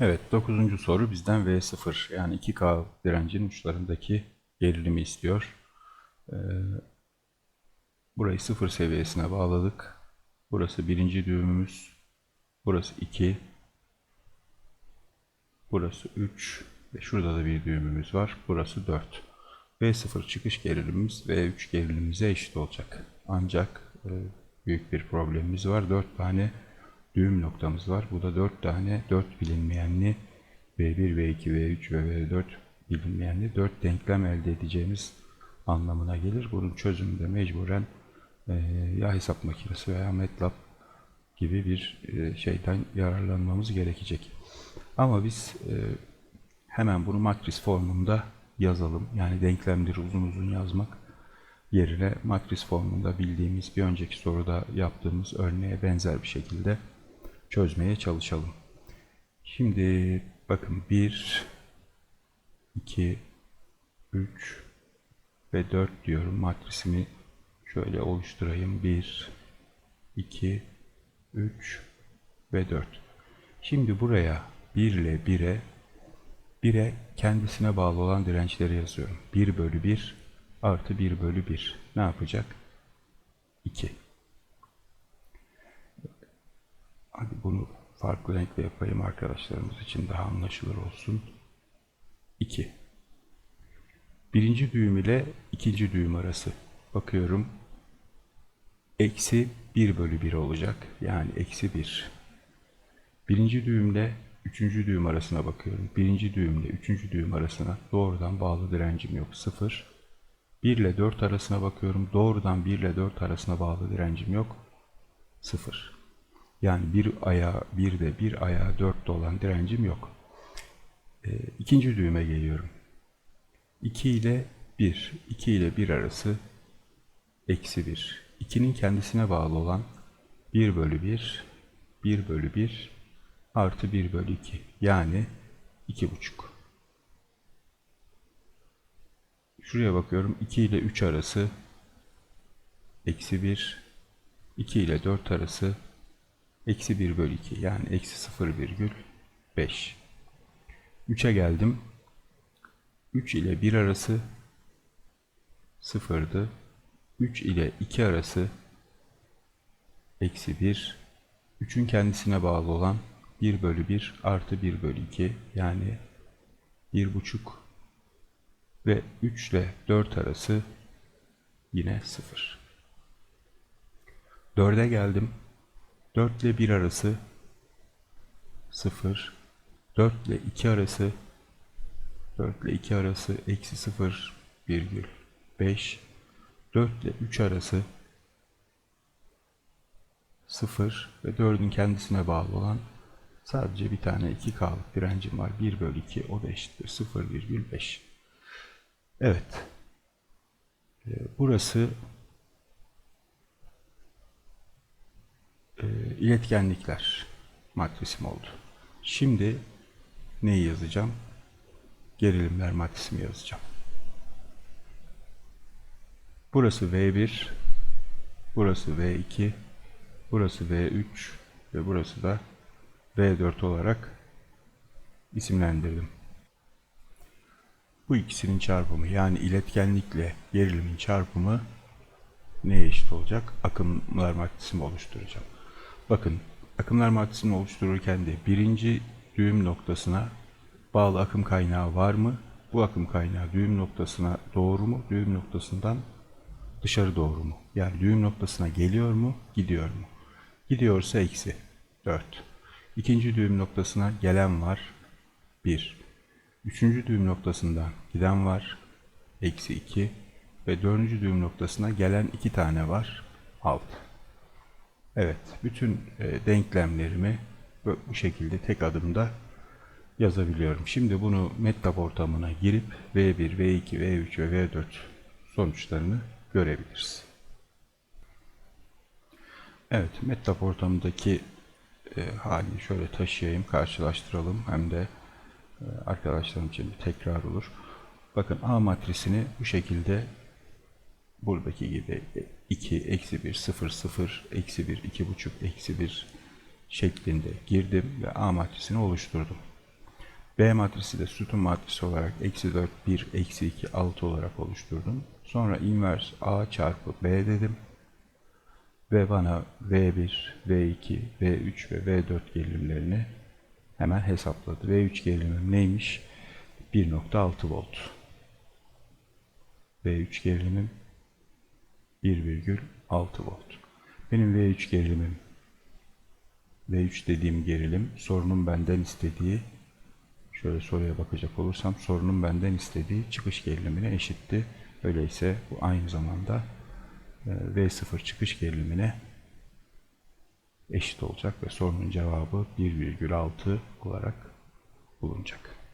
Evet, dokuzuncu soru bizden V0 yani 2K direncin uçlarındaki gerilimi istiyor. Ee, burayı sıfır seviyesine bağladık. Burası birinci düğümümüz. Burası 2. Burası 3. Ve şurada da bir düğümümüz var. Burası 4. V0 çıkış gerilimimiz V3 gerilimimize eşit olacak. Ancak e, büyük bir problemimiz var. 4 tane düğüm noktamız var. Bu da 4 tane 4 bilinmeyenli V1, V2, V3 ve V4 bilinmeyenli 4 denklem elde edeceğimiz anlamına gelir. Bunun çözümünde mecburen e, ya hesap makinesi veya MATLAB gibi bir e, şeyden yararlanmamız gerekecek. Ama biz e, hemen bunu matris formunda yazalım. Yani denklemleri uzun uzun yazmak yerine matris formunda bildiğimiz bir önceki soruda yaptığımız örneğe benzer bir şekilde çözmeye çalışalım. Şimdi bakın 1, 2, 3 ve 4 diyorum. Matrisimi şöyle oluşturayım. 1, 2, 3 ve 4. Şimdi buraya 1 ile 1'e 1'e kendisine bağlı olan dirençleri yazıyorum. 1 bölü 1 artı 1 bölü 1 ne yapacak? 2. Hadi bunu farklı renkle yapayım arkadaşlarımız için daha anlaşılır olsun. 2. Birinci düğüm ile ikinci düğüm arası. Bakıyorum. Eksi 1 bölü 1 olacak. Yani eksi 1. Birinci düğümle üçüncü düğüm arasına bakıyorum. Birinci düğümle üçüncü düğüm arasına doğrudan bağlı direncim yok. 0. 1 ile 4 arasına bakıyorum. Doğrudan 1 ile 4 arasına bağlı direncim yok. 0. Yani bir ayağı 1'de bir ayağı 4'te olan direncim yok. E, ikinci düğüme geliyorum. 2 ile 1. 2 ile 1 arası eksi 1. 2'nin kendisine bağlı olan 1 bölü 1, 1 bölü 1 artı 1 bölü 2. Yani 2,5. Şuraya bakıyorum. 2 ile 3 arası eksi 1. 2 ile 4 arası eksi 1 bölü 2. Yani eksi 0 virgül 5. 3'e geldim. 3 ile 1 arası 0'dı. 3 ile 2 arası eksi 1. 3'ün kendisine bağlı olan 1 bölü 1 artı 1 bölü 2 yani 1,5 ve 3 ile 4 arası yine 0. 4'e geldim. 4 ile 1 arası 0. 4 ile 2 arası 4 ile 2 arası eksi 0 virgül 5. 4 ile 3 arası 0 ve 4'ün kendisine bağlı olan sadece bir tane 2K'lık direncim var. 1 bölü 2 o da eşittir 0,5. Evet. Ee, Burası e, iletkenlikler matrisim oldu. Şimdi neyi yazacağım? Gerilimler matrisimi yazacağım. Burası V1, burası V2, burası V3 ve burası da V4 olarak isimlendirdim. Bu ikisinin çarpımı yani iletkenlikle gerilimin çarpımı neye eşit olacak? Akımlar matrisimi oluşturacağım. Bakın akımlar matrisini oluştururken de birinci düğüm noktasına bağlı akım kaynağı var mı? Bu akım kaynağı düğüm noktasına doğru mu? Düğüm noktasından dışarı doğru mu? Yani düğüm noktasına geliyor mu? Gidiyor mu? Gidiyorsa eksi 4. İkinci düğüm noktasına gelen var 1. Üçüncü düğüm noktasından giden var eksi 2 ve dördüncü düğüm noktasına gelen iki tane var 6. Evet, bütün e, denklemlerimi bu şekilde tek adımda yazabiliyorum. Şimdi bunu MATLAB ortamına girip V1, V2, V3 ve V4 sonuçlarını görebiliriz. Evet, MATLAB ortamındaki e, halini şöyle taşıyayım, karşılaştıralım. Hem de e, arkadaşlarım için tekrar olur. Bakın A matrisini bu şekilde buradaki gibi 2, eksi 1, 0, 0, eksi 1, 2,5, eksi 1 şeklinde girdim ve A matrisini oluşturdum. B matrisi de sütun matrisi olarak eksi 4, 1, eksi 2, 6 olarak oluşturdum. Sonra invers A çarpı B dedim. Ve bana V1, V2, V3 ve V4 gerilimlerini hemen hesapladı. V3 gerilimim neymiş? 1.6 volt. V3 gerilimim 1,6 volt. Benim V3 gerilimim V3 dediğim gerilim sorunun benden istediği şöyle soruya bakacak olursam sorunun benden istediği çıkış gerilimine eşitti. Öyleyse bu aynı zamanda e, V0 çıkış gerilimine eşit olacak ve sorunun cevabı 1,6 olarak bulunacak.